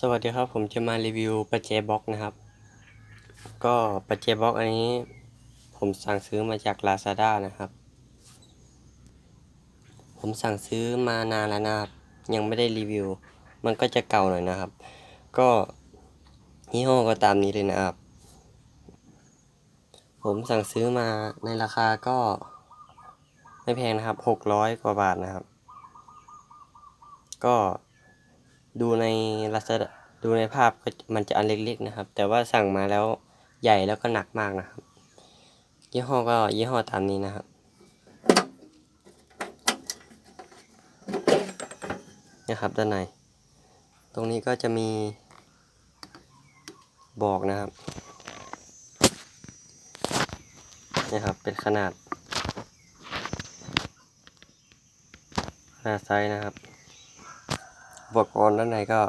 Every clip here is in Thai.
สวัสดีครับ ผมจะมารีวิวปัจเจบ็อกนะครับ ก็ปัจเจบ็อกอันนี้ ผมสั่งซื้อมาจาก Lazada นะครับ ผมสั่งซื้อมานานแล้วนะครับ ยังไม่ได้รีวิว มันก็จะเก่าหน่อยนะครับ ก็ยี่ห้อก็ตามนี้เลยนะครับ ผมสั่งซื้อมาในราคาก็ ไม่แพงนะครับหกร้อยกว่าบาทนะครับ ก็ ดูในลักษณะดูในภาพมันจะอันเล็กๆนะครับ แต่ว่าสั่งมาแล้วใหญ่แล้วก็หนักมากนะครับ ยี่ห้อก็ยี่ห้อตามนี้นะครับนะครับด้านใน ตรงนี้ก็จะมีบอกนะครับนะครับเป็นขนาดขนาดไซส์นะครับ อุปกรณ์ด้านในก็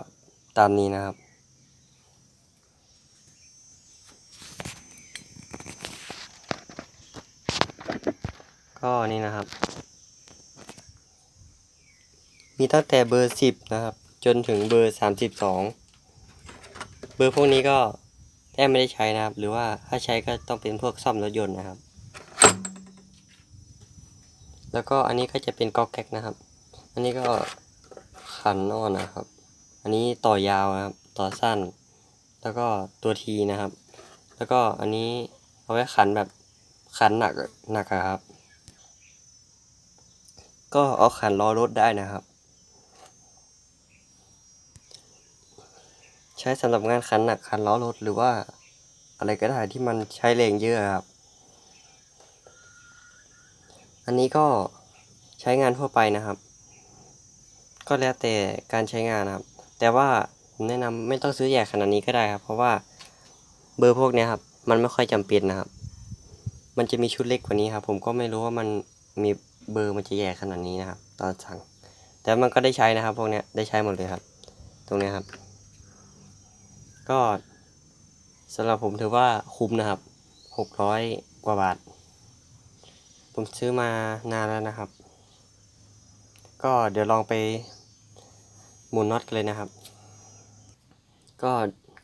ตามนี้นะครับ ก็นี่นะครับ มีตั้งแต่เบอร์สิบนะครับ จนถึงเบอร์สามสิบสองเบอร์พวกนี้ก็แทบไม่ได้ใช้นะครับ หรือว่าถ้าใช้ก็ต้องเป็นพวกซ่อมรถยนต์นะครับ แล้วก็อันนี้ก็จะเป็นก๊อกแก๊กนะครับ อันนี้ก็ ขันนอนนะครับ อันนี้ต่อยาวนะครับ ต่อสั้น แล้วก็ตัวทีนะครับ แล้วก็อันนี้เอาไว้ขันแบบขันหนักหนักครับ ก็เอาขันล้อรถได้นะครับ ใช้สำหรับงานขันหนักขันล้อรถหรือว่าอะไรก็ได้ที่มันใช้แรงเยอะครับ อันนี้ก็ใช้งานทั่วไปนะครับ ก็แล้วแต่การใช้งานนะครับ แต่ว่าผมแนะนำไม่ต้องซื้อใหญ่ขนาดนี้ก็ได้ครับ เพราะว่าเบอร์พวกนี้ครับ มันไม่ค่อยจำเป็นนะครับ มันจะมีชุดเล็กกว่านี้ครับ ผมก็ไม่รู้ว่ามันมีเบอร์มันจะใหญ่ขนาดนี้นะครับ ตอนสั่ง แต่มันก็ได้ใช้นะครับ พวกนี้ได้ใช้หมดเลยครับ ตรงนี้ครับ ก็สำหรับผมถือว่าคุ้มนะครับหกร้อยกว่าบาท ผมซื้อมานานแล้วนะครับ ก็เดี๋ยวลองไป หมุนน็อตกันเลยนะครับ ก็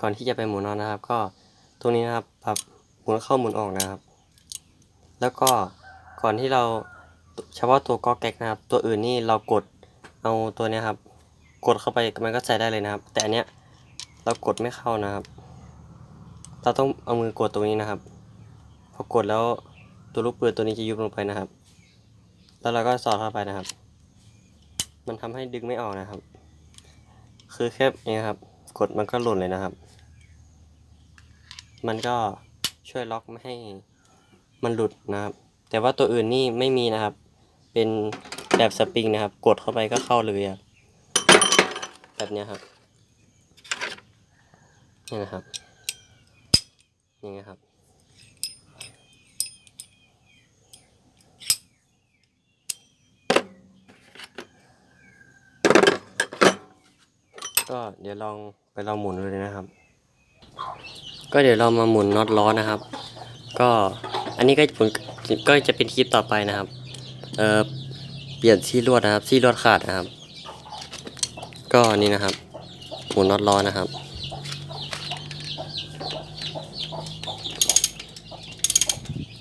ก่อนที่จะไปหมุนน็อตนะครับ ก็ตรงนี้นะครับปรับหมุนเข้าหมุนออกนะครับ แล้วก็ก่อนที่เราเฉพาะตัวก๊อกแก๊กนะครับ ตัวอื่นนี่เรากดเอาตัวนี้ครับ กดเข้าไปมันก็ใส่ได้เลยนะครับ แต่อันเนี้ยเรากดไม่เข้านะครับ เราต้องเอามือกดตรงนี้นะครับ พอกดแล้วตัวลูกปืนตัวนี้จะยุบลงไปนะครับ แล้วเราก็สอดเข้าไปนะครับ มันทำให้ดึงไม่ออกนะครับ คือแค่นี้ครับ กดมันก็หล่นเลยนะครับ มันก็ช่วยล็อกไม่ให้มันหลุดนะครับ แต่ว่าตัวอื่นนี่ไม่มีนะครับ เป็นแบบสปริงนะครับ กดเข้าไปก็เข้าเลยครับแบบเนี้ยครับนี่นะครับนี่นะครับ ก็เดี๋ยวลองไปลองหมุนดูเลยนะครับ ก็เดี๋ยวเรามาหมุนน็อตล้อนะครับ ก็อันนี้ก็ผมก็จะเป็นคลิปต่อไปนะครับ เออเปลี่ยนซี่ลวดนะครับซี่ลวดขาดนะครับ ก็นี่นะครับ หมุนน็อตล้อนะครับ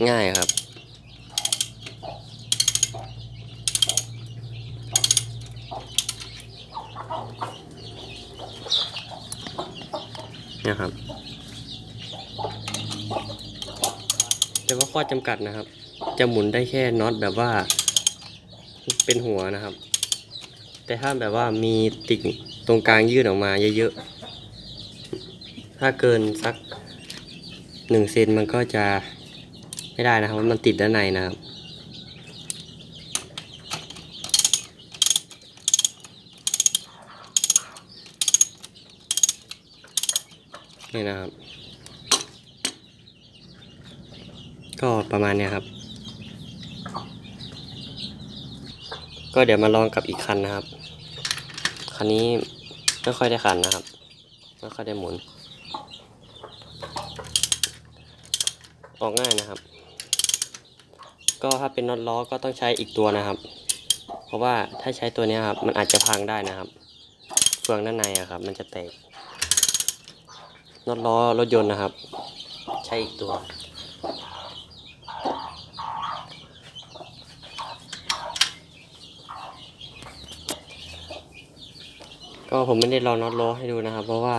ง่ายครับ นะครับ แต่ว่าข้อจำกัดนะครับ จะหมุนได้แค่น็อตแบบว่าเป็นหัวนะครับ แต่ถ้าแบบว่ามีติ่งตรงกลางยื่นออกมาเยอะๆ ถ้าเกินสักหนึ่งเซนมันก็จะไม่ได้นะครับมันติดด้านในนะครับ นี่นะครับ ก็ประมาณเนี้ยครับ ก็เดี๋ยวมาลองกับอีกคันนะครับ คันนี้ไม่ค่อยได้ขันนะครับ ไม่ค่อยได้หมุน ออกง่ายนะครับ ก็ถ้าเป็นน็อตล้อก็ต้องใช้อีกตัวนะครับ เพราะว่าถ้าใช้ตัวนี้ครับ มันอาจจะพังได้นะครับ เฟืองด้านในอะครับ มันจะแตก น็อตล้อรถยนต์นะครับ ใช้อีกตัว ก็ผมไม่ได้ลองน็อตล้อให้ดูนะครับ เพราะว่า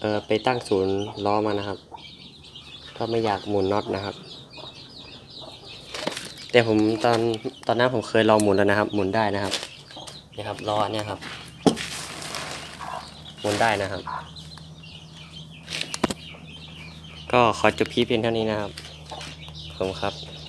เออไปตั้งศูนย์ล้อมานะครับ ก็ไม่อยากหมุนน็อตนะครับ แต่ผมตอนตอนนั้นผมเคยลองหมุนแล้วนะครับ หมุนได้นะครับนี่ครับล้อเนี่ยครับ วนได้นะครับ ก็ขอจบพีเพียงเท่านี้นะครับ ขอบคุณครับ